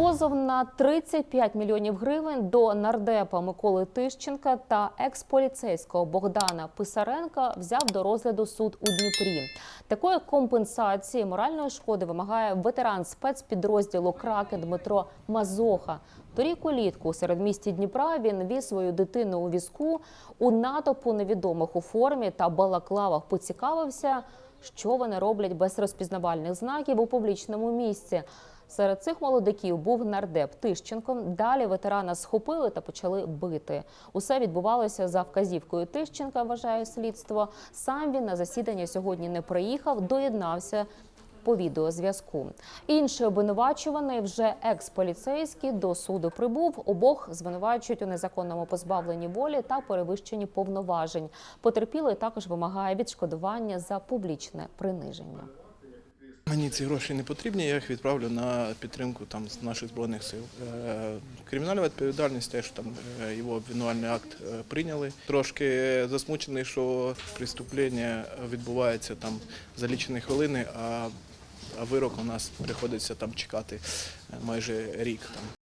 Позов на 35 мільйонів гривень до нардепа Миколи Тищенка та експоліцейського Богдана Писаренка взяв до розгляду суд у Дніпрі. Такої компенсації моральної шкоди вимагає ветеран спецпідрозділу Краки Дмитро Мазоха. Торік улітку у середмісті Дніпра він віз свою дитину у візку у натовпу невідомих у формі та балаклавах поцікавився, що вони роблять без розпізнавальних знаків у публічному місці. Серед цих молодиків був нардеп Тищенко. Далі ветерана схопили та почали бити. Усе відбувалося за вказівкою Тищенка, вважає слідство. Сам він на засідання сьогодні не приїхав, доєднався по відеозв'язку. Інший обвинувачуваний вже екс-поліцейський до суду прибув. Обох звинувачують у незаконному позбавленні волі та перевищенні повноважень. Потерпілий також вимагає відшкодування за публічне приниження. Мені ці гроші не потрібні, я їх відправлю на підтримку там з наших збройних сил. Е, Кримінальна відповідальність теж там е, його обвинувальний акт е, прийняли. Трошки засмучений, що преступлення відбувається там за лічені хвилини, а, вирок у нас приходиться там чекати майже рік. Там.